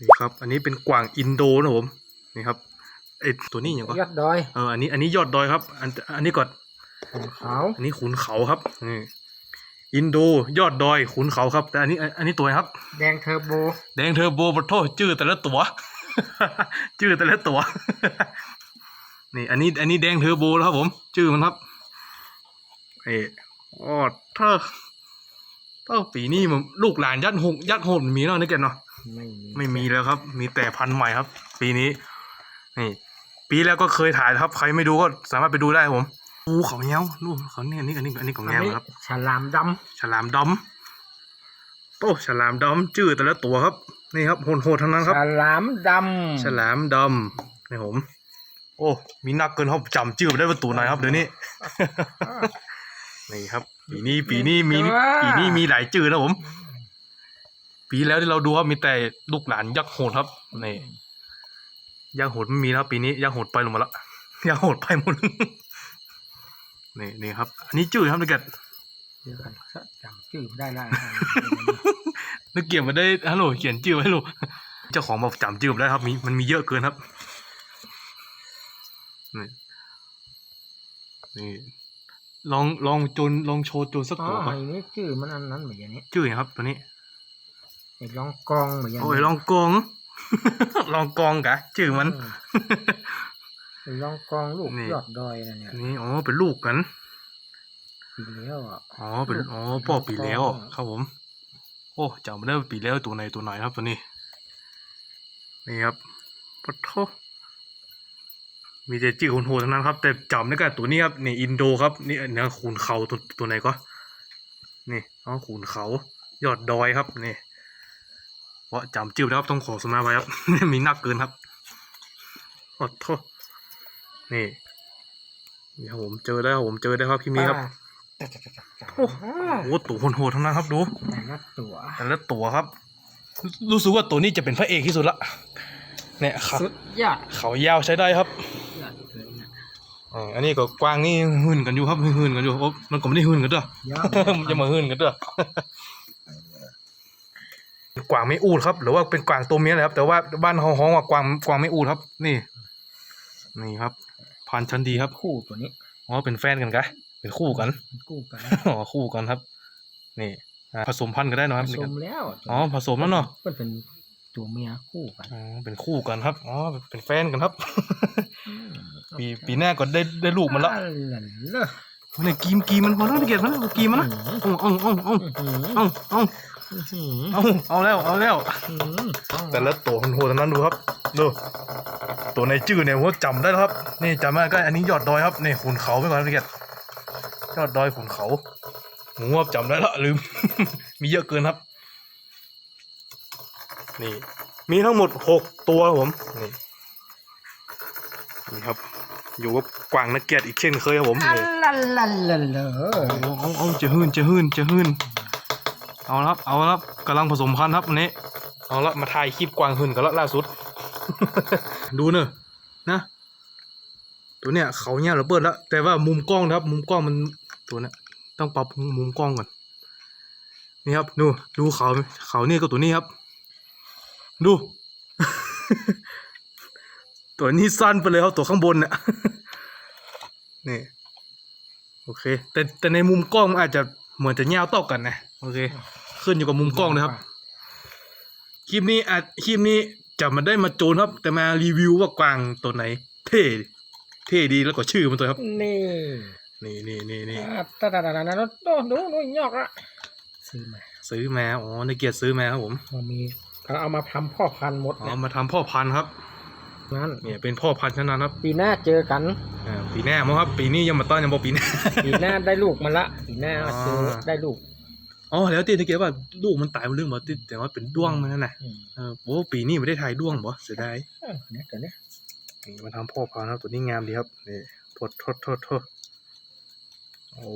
นี่ครับ อันนี้เป็นกวางอินโดนะผมนี่ครับไอตัวนี้อย่างก็ยอดดอยเอออันนี้อันนี้ยอดดอยครับ อันอันนี้ก่อนของขาวอันนี้ขุนเขาครับนี่อินโดยอดดอยขุนเขาครับ แต่อันนี้อันนี้ตัวไหนครับ แดงเทอร์โบ แดงเทอร์โบปะโทชื่อแต่ละตัว ชื่อแต่ละตัว นี่ อันนี้ อันนี้แดงเทอร์โบแล้วครับผม ชื่อมันครับเอออ๋อถ้าถ้าปีนี้มันลูกหลานยัดหกยัดโหดมีแล้วนี่แกเนาะ ไม่มีไม่มีแล้วครับ มีแต่พันธุ์ใหม่ครับ ปีนี้ นี่ ปีแล้วก็เคยถ่ายนะครับ ใครไม่ดูก็สามารถไปดูได้ครับผมอูเขาเงี้ยวนู่นเขาเนี่ยอันนี่อันนี้อันนี้ของอันแง่นี้ครับฉลามดฉลามดำโอ้ฉลามดำชื่อแต่ละตัวครับ นี่ครับโหดๆทั้งนั้นำครับ ฉลามดำฉลามดำนี่ผม โอ้มีนักเกินครับจำชื่อไม่ได้ว่าตัวไหนครับเดี๋ยวนี้ นี่ครับ ปีนี้ปีนี้มีปีนี้มีหลายชื่อนะผม ปีแล้วที่เราดูครับมีแต่ลูกหลานยักษ์โหดครับนี่ยักษ์โหดไม่มีแล้วปีนี้ยักษ์โหดไปลงมาแล้วยักษ์โหดไปหมดนี่นี่ครับ อันนี้ชื่อครับนักเกียรติเดี๋ยวกันจำชื่อไม่ได้ละนักเกียรติมาได้ฮัลโหลเขียนชื่อไว้ลูกเจ้าของมาจำชื่อไม่ได้ครับมีมันมีเยอะเกินครับนี่นี่ลองลองโจนลองโชว์โจนสักอ๋อตัวครับไอ้นี่ชื่อมันอันนั้นเหมือนอย่างนี้ชื่ออย่างครับตัวนี้ ไอ้ลองกองเหมือนอย่างโอ้ยนี้ลองกอง ลองกองกะชื่อมันอืไอ้ลองกองลูกนี่ยอดดอยนะเนี่ยนี่อ๋อเป็นลูกกันปีแล้วอะอ๋อเป็นอ๋อพ่อปีแล้วอ๋อครับผม โอ้จำไม่ได้ว่าปีแล้วตัวไหนตัวไหนครับตัวนี้ นี่ครับปะโทมีแต่ชื่อคนโหดทั้งนั้นครับ แต่จำได้แค่ตัวนี้ครับนี่อินโดครับนี่เนื้อขุนเขาตัวตัวไหนก็ นี่อ๋อขุนเขา ยอดดอยครับนี่ เพราะจำชื่อไม่ได้ครับต้องขอสมาไว้ครับ มีนักเกินครับขอโทษนี่นี่ครับผมเจอได้ครับผมเจอได้ครับพี่มีครับโอ้โหตัวโหดๆทั้งนั้นครับดูแต่ละตัวแต่ละตัวครับ รู้สึกว่าตัวนี้จะเป็นพระเอกที่สุดละเนี่ยเขาสุดยอดเขายาวใช้ได้ครับอันนี้ก็กว้างนี่หื่นกันอยู่ครับหื่นกันอยู่โอ้มันก็ไม่ได้หื่นกันเด้อยอดอย่ามาหื่นกันเด้อ กวางไม่อูดครับ หรือว่าเป็นกวางตัวเมียเลยครับ แต่ว่าบ้านเขาฮ้องว่ากวางกวางไม่อูดครับ นี่ นี่ครับพันธุ์ชั้นดีครับคู่ตัวนี้อ๋อเป็นแฟนกันกะเป็นคู่กันมันคู่กันอ๋อคู่กันครับ นี่อ่าผสมพันธุ์กันได้เนอะคผรับสมแล้วอ๋อผสมแล้วเนาะมันเป็นตัวเมียคู่กันอ๋อเป็นคู่กันครับอ๋อเป็นแฟนกันครับ ปีปีหน้าก็ได้ได้ลูกมันละอันนั้นเลยเนี่กีมกีมันพอแล้วเกียดมั้วกีมันนะอองอองอองอองององเอาเอาแล้วเอาแล้วแต่ละตัวมันโหดทั้งนั้นดูครับดูตัวในจื้อเนี่ยผมจำได้แล้วครับ นี่จำได้ก็อันนี้ยอดดอยครับนี่ขุนเขาไปก่อนเกียดยอดดอยขุนเขาผมูครับจได้ละลืม มีเยอะเกินครับ นี่ มีทั้งหมดหกตัวผมนี่นี่ครับ อยู่กับกวางนักเกียรติอีกเช่นเคยครับผมอันนี่ลันลันลันเลเอาเอาเอาจะหื่นจะหื่นจะหื่นเอาละครับเอาละครับกำลังผสมพันธุ์ครับวันนี้เอาละมาถ่ายคลิปกวางหื่นกันละล่าสุด ดูเนอะนะตัวเนี้ยเขาเนี่ยระเบิดแล้วแต่ว่ามุมกล้องนะครับ มุมกล้องมันตัวเนี้ยต้องปรับมุมกล้องก่อนนี่ครับดูดูเขาเขานี่ก็ตัวนี้ครับ ดู ตัวนี้สั้นไปเลยครับตัวข้างบนเนี่ยนี่โอเค แต่แต่ในมุมกล้องมันอาจจะเหมือนจะเงาวเต่ากันนะโอเค ขึ้นอยู่กับมุมกล้องนะครับคลิปนี้อาจคลิปนี้จะมาได้มาโจนครับ แต่มารีวิวว่ากวางตัวไหน เท่เท่ดีแล้วก็ชื่อมันตัวครับ นี่นี่นี่นี่นี่อ่าตาตาตาตาตาโน้ดูดูยอกละซื้อมาซื้อมาอ๋อในเกียรติซื้อมาครับผมมันมีเขาเอามาทำพ่อพันธุ์หมดอ๋อเนี่ยมาทำพ่อพันธุ์ครับ นั่นเนี่ยเป็นพ่อพันธุ์เท่านั้นครับ ปีหน้าเจอกันอ่าปีหน้ามั้งครับ ปีนี้ยังมาต้อนยังบอกปีหน้า ปีหน้าได้ลูกมันละปีหน้าอ๋อเจอได้ลูกอ๋อแล้วตีในเกียรติว่าลูกมันตายมันเรื่องมาติดแต่ว่าเป็นด้วงมันนั่นแหละอืมเออโอ้ปีนี้ไม่ได้ถ่ายด้วงบ่เสียดายเออเนี่ยตัวเนี้ยนี่มาทำพ่อพันธุ์ครับตัวนี้งามดีครับนี่โทษโทษโทษโทษโอ้